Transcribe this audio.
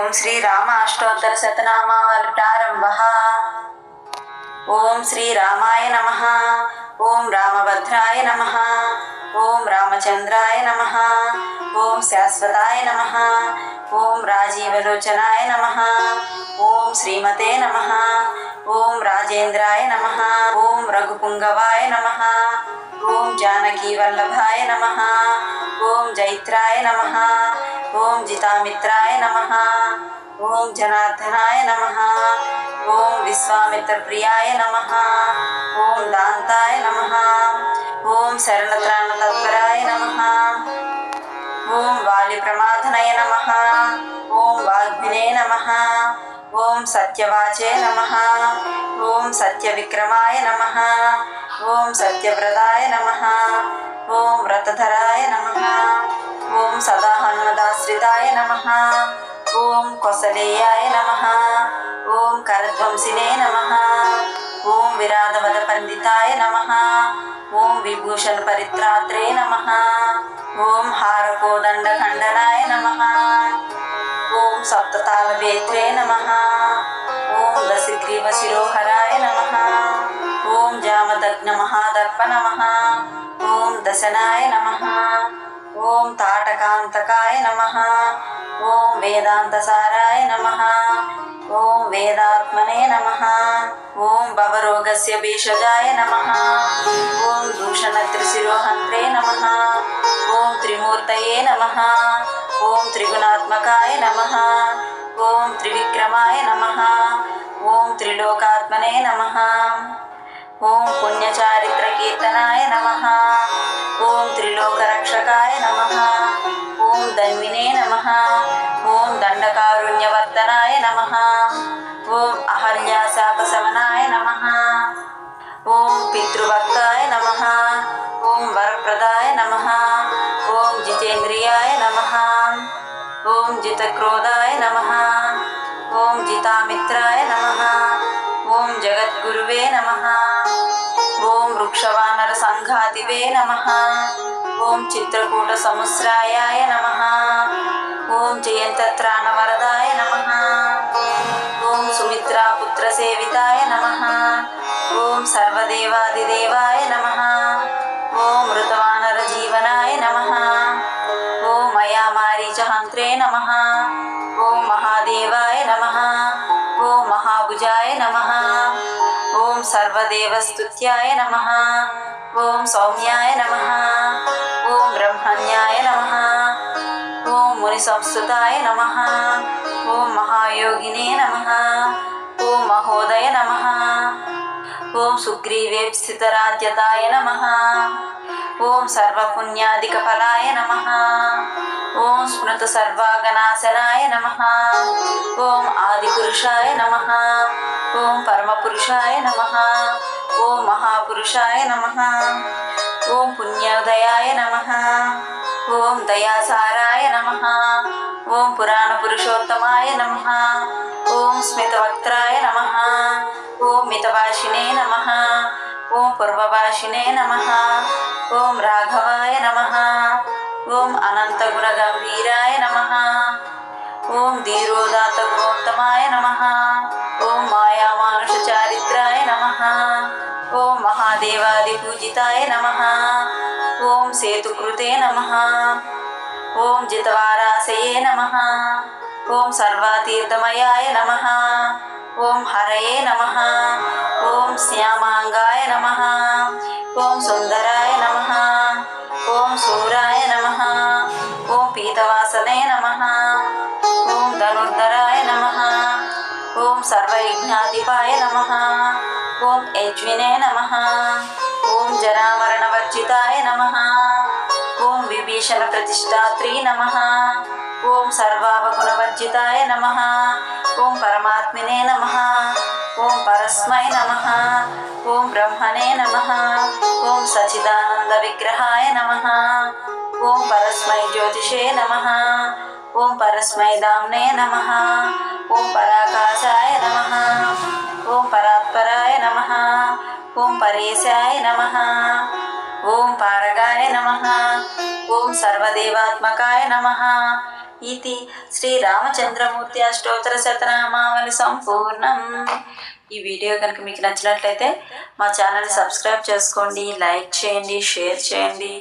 ओम श्री रामाष्टोत्तर शतनामावटारंभ ओम श्री रामाय नमः। ओम रामभद्राय नमः। ओम रामचंद्राय नमः। ओम शाश्वताय नमः। ओम राजीवलोचनाय नमः। ओम श्रीमते नमः। ओम राजेन्द्राय नमः। ओम रघुपुंगवाय नमः। ओम जानकी वल्लभाय नमः। ओम जैत्राय नमः। ओम जितामित्राय नमः। ओम जनार्दनाय नमः। ओम विश्वामित्र प्रियाय नमः। ओम दान्ताय नमः। ओम शरणत्राण तत्पराय नमः। ओम वाली बाल्यप्रमाथनय नमः। ओम वाग्भिने नमः। ओम सत्यवाचे नमः। ఓం సత్య విక్రమాయ నమ ఓం సత్యవ్రతాయ నమ ఓం వ్రతధరాయ నమ ఓం సదా హన్మదాశ్రితాయ నమ ఓం కొసలేయాయ నమ ఓం కరధ్వంసినే నమ ఓం విరాధవద పండితాయ నమ ఓం విభూషణ పరిత్రాత్రే నమ ఓం హారకోదండఖండనాయ నమ ఓం సప్తతాళవేత్రే నమ ఓం దశగ్రీవ శిరోహ జామదగ్న మహాదర్ప నమ ఓం దశనాయ నమ ఓం తాటకాంతకాయ నమ ఓం వేదాంతసారాయ నమ ఓం వేదాత్మనే నమ ఓం భవరోగస్య భేషజాయ నమ ఓం దూషణ త్రిశిరోహంత్రే నమ ఓం త్రిమూర్తయే నమ ఓం త్రిగుణాత్మకాయ నమ ఓం త్రివిక్రమాయ నమ ఓం ॐ पुण्यचारित्रकीर्तनाय नमः ओम त्रिलोक रक्षकाय नमः ओम दैविने नमः ओम दंडकारुण्य वर्तनाय नमः ॐ अहल्याशापशमनाय नमः ॐ पितृभक्ताय नमः ॐ वरप्रदाय नमः ओम जितेन्द्रियाय नमः ॐ जितक्रोधाय नमः ॐ जितामित्राय नमः ॐ जगद्गुरुवे नमः वृक्षवानरसङ्घातिवे नमः। ॐ चित्रकूटसमुस्रायाय नमः। ॐ जयन्तत्राणवरदाय नमः। ॐ सुमित्रापुत्रसेविताय नमः। ॐ सर्वदेवादिदेवाय नमः। ॐ मृतवानरजीवनाय नमः। ॐ मयामारीचहन्त्रे नमः। ॐ महादेवाय नमः। ॐ महाभुजाय नमः। ఓం సర్వదేవస్తుత్యాయ నమ. ఓం సౌమ్యాయ నమ. ఓం బ్రహ్మణ్యాయ నమ. ఓం ముని సంస్కృతాయ నమ. ఓం మహాయోగినే నమ. ఓం మహోదయ నమ. ఓం సుగ్రీవేప్సితరాజ్యతాయ నమ ఓం సర్వపుణ్యాదికఫలాయ నమ ఓం స్మృత సర్వాగనాశనాయ నమ ఓం ఆదిపురుషాయ నమ ఓం పరమపురుషాయ నమ ఓం మహాపురుషాయ నమ ఓం పుణ్యోదయాయ నమ ఓం దయాసారాయ నమ ఓం పురాణ పురుషోత్తమాయ నమ ఓం స్మితవక్త్రాయ నమ ఓం మితభాషిణే ओम पूर्ववाशिने नमः। ओम राघवाय नमः। ओम अनंत गुणगंभीराय नमः। धीरोदात धीरोदातगुणोत्तमाय नमः। ॐ मायामानुषचारित्राय नमः। ॐ महादेवादिपूजिताय नमः। ॐ सेतुकृते नमः। ओम जितवाराशये नमः। ओम सर्वातीर्थमयाय नमः। ओम हरये नमः। శ్యామాంగాయ నమ ఓం సుందరాయ నమ ఓం సూరాయ నమ ఓం పీతవాసనే నమ ఓం ధనుర్ధరాయ నమ ఓం సర్వయజ్ఞాధిపాయ నమ ఓం యజ్వినే నమ ఓం జరామరణవర్జితాయ నమ ఓం విభీషణ ప్రతిష్టాత్రీ నమ ఓం సర్వావగుణవర్జితాయ నమ ఓం పరమాత్మినే నమ ओम परस्मै नमः। ओम ब्रह्मणे नमः। सचिदानंद विग्रहाय नमः। ओम परस्मै ज्योतिषे नमः। ओं परस्मै दाम्ने नमः। ॐ पराकाशाय नमः। ॐ परात्पराय नमः। ॐ परेशाय नमः। ఓం పారగాయ నమ. ఓం సర్వదేవాత్మకాయ నమ. ఇది శ్రీరామచంద్రమూర్తి అష్టోత్తర శతనామావళి సంపూర్ణం. ఈ వీడియో కనుక మీకు నచ్చినట్లయితే మా ఛానల్ని సబ్స్క్రైబ్ చేసుకోండి లైక్ చేయండి షేర్ చేయండి.